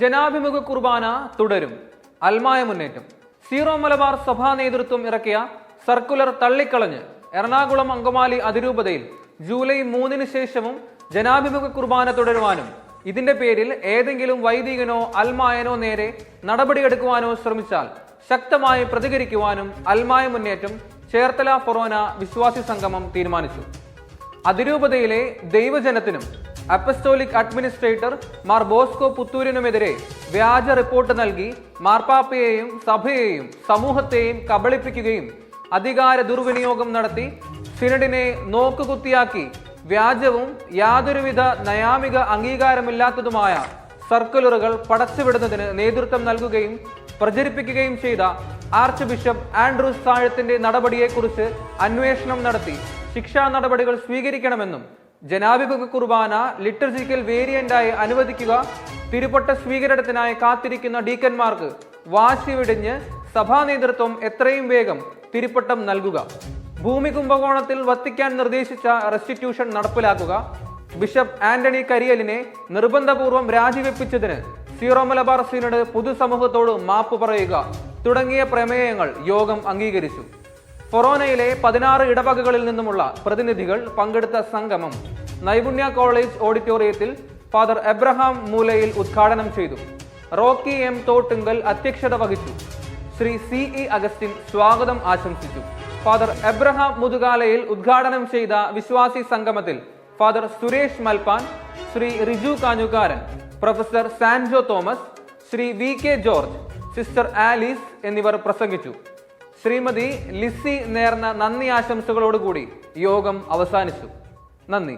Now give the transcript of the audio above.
ജനാഭിമുഖ കുർബാന തുടരും. അൽമായ മുന്നേറ്റം. സീറോ മലബാർ സഭാ നേതൃത്വം ഇറക്കിയ സർക്കുലർ തള്ളിക്കളഞ്ഞ് എറണാകുളം അങ്കമാലി അതിരൂപതയിൽ ജൂലൈ മൂന്നിന് ശേഷവും ജനാഭിമുഖ കുർബാന തുടരുവാനും ഇതിന്റെ പേരിൽ ഏതെങ്കിലും വൈദികനോ അൽമായനോ നേരെ നടപടിയെടുക്കുവാനോ ശ്രമിച്ചാൽ ശക്തമായി പ്രതികരിക്കുവാനും അൽമായ മുന്നേറ്റം ചേർത്തല ഫൊറോന വിശ്വാസി സംഗമം തീരുമാനിച്ചു. അതിരൂപതയിലെ ദൈവജനത്തിനും അപ്പസ്റ്റോലിക് അഡ്മിനിസ്ട്രേറ്റർ മാർ ബോസ്കോ പുത്തൂരിനുമെതിരെ വ്യാജ റിപ്പോർട്ട് നൽകി മാർപ്പാപ്പയെയും സഭയെയും സമൂഹത്തെയും കബളിപ്പിക്കുകയും അധികാര ദുർവിനിയോഗം നടത്തി സിനഡിനെ നോക്കുകുത്തിയാക്കി വ്യാജവും യാതൊരുവിധ നയാമിക അംഗീകാരമില്ലാത്തതുമായ സർക്കുലറുകൾ പടച്ചുവിടുന്നതിന് നേതൃത്വം നൽകുകയും പ്രചരിപ്പിക്കുകയും ചെയ്ത ആർച്ച് ബിഷപ്പ് ആൻഡ്രൂസ് താഴത്തിന്റെ നടപടിയെക്കുറിച്ച് അന്വേഷണം നടത്തി ശിക്ഷാ നടപടികൾ സ്വീകരിക്കണമെന്നും ജനാഭിമുഖ കുർബാന ലിറ്റർജിക്കൽ വേരിയന്റായി അനുവദിക്കുക. തിരുപ്പട്ട സ്വീകരണത്തിനായി കാത്തിരിക്കുന്ന ഡീക്കന്മാർക്ക് വാശി വിടിഞ്ഞ് സഭാ നേതൃത്വം എത്രയും വേഗം തിരുപ്പട്ടം നൽകുക. ഭൂമി കുംഭകോണത്തിൽ വത്തിക്കാൻ നിർദ്ദേശിച്ച റെസ്റ്റിറ്റ്യൂഷൻ നടപ്പിലാക്കുക. ബിഷപ്പ് ആന്റണി കരിയലിനെ നിർബന്ധപൂർവം രാജിവെപ്പിച്ചതിന് സീറോ മലബാർ സീനഡ് പൊതുസമൂഹത്തോട് മാപ്പ് പറയുക. തുടങ്ങിയ പ്രമേയങ്ങൾ യോഗം അംഗീകരിച്ചു. ഫൊറോനയിലെ പതിനാറ് ഇടവകകളിൽ നിന്നുമുള്ള പ്രതിനിധികൾ പങ്കെടുത്ത സംഗമം നൈപുണ്യ കോളേജ് ഓഡിറ്റോറിയത്തിൽ ഫാദർ എബ്രഹാം മൂലയിൽ ഉദ്ഘാടനം ചെയ്തു. റോക്കി എം തോട്ടുങ്കൽ അധ്യക്ഷത വഹിച്ചു. ശ്രീ സി ഇ അഗസ്റ്റിൻ സ്വാഗതം ആശംസിച്ചു. ഫാദർ എബ്രഹാം മുതുകാലയിൽ ഉദ്ഘാടനം ചെയ്ത വിശ്വാസി സംഗമത്തിൽ father Suresh Malpan Shri Riju Kanjukaran professor Sanjo Thomas Shri V K George sister Alice എന്നിവർ പ്രസംഗിച്ചു. ശ്രീമതി ലിസി നേർന്ന നന്ദി ആശംസകളോടുകൂടി യോഗം അവസാനിച്ചു. നന്ദി.